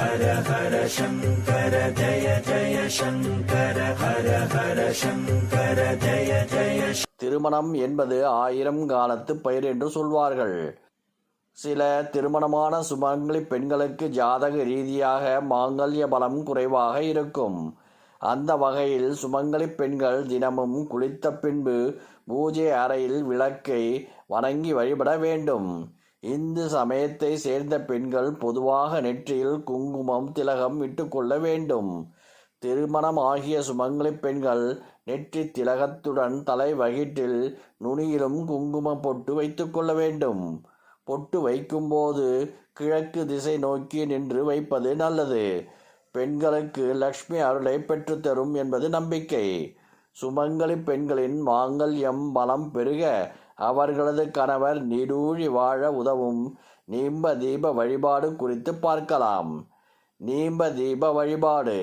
ஹர ஹர சங்கர ஜய ஜய சங்கர ஹர ஹர சங்கர ஜய ஜய திருமணம் என்பது ஆயிரம் காலத்து பயிர் என்று சொல்வார்கள். சில திருமணமான சுமங்கலி பெண்களுக்கு ஜாதக ரீதியாக மாங்கல்ய பலம் குறைவாக இருக்கும். அந்த வகையில் சுமங்கலி பெண்கள் தினமும் குளித்த பின்பு பூஜை அறையில் விளக்கை வணங்கி வழிபட வேண்டும். இந்து சமயத்தை சேர்ந்த பெண்கள் பொதுவாக நெற்றியில் குங்குமம் திலகம் இட்டுக்கொள்ள வேண்டும். திருமணம் ஆகிய சுமங்கலி பெண்கள் நெற்றி திலகத்துடன் தலை வகிட்டில் நுனியிலும் குங்கும பொட்டு வைத்துக்கொள்ள வேண்டும். பொட்டு வைக்கும்போது கிழக்கு திசை நோக்கி நின்று வைப்பது நல்லது. பெண்களுக்கு லக்ஷ்மி அருளை பெற்றுத்தரும் என்பது நம்பிக்கை. சுமங்கலி பெண்களின் மாங்கல்யம் பலம் பெருக அவர்களது கணவர் நீடூழி வாழ உதவும் நீம்ப தீப வழிபாடு குறித்து பார்க்கலாம். நீம்ப தீப வழிபாடு.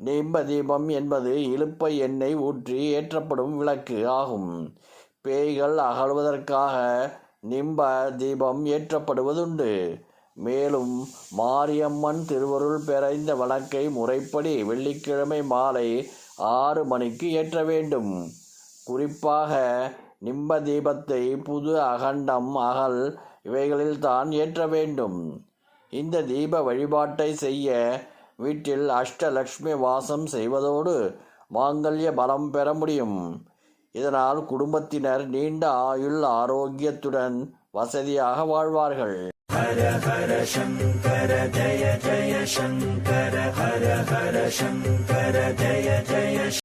நீம்ப தீபம் என்பது இலுப்பை எண்ணெய் ஊற்றி ஏற்றப்படும் விளக்கு ஆகும். பேய்கள் அகழ்வதற்காக நிம்ப தீபம் ஏற்றப்படுவதுண்டு. மேலும் மாரியம்மன் திருவருள் பெற இந்த வழக்கை முறைப்படி வெள்ளிக்கிழமை மாலை ஆறு மணிக்கு ஏற்ற வேண்டும். குறிப்பாக நிம்ப தீபத்தை புது அகண்டம் அகல் இவைகளில் தான் ஏற்ற வேண்டும். இந்த தீப வழிபாட்டை செய்ய வீட்டில் அஷ்டலக்ஷ்மி வாசம் செய்வதோடு மாங்கல்ய பலம் பெற முடியும். இதனால் குடும்பத்தினர் நீண்ட ஆயுள் ஆரோக்கியத்துடன் வசதியாக வாழ்வார்கள். ஹர ஹர சங்கர ஜய ஜய சங்கர ஹர ஹர சங்கர ஜய ஜய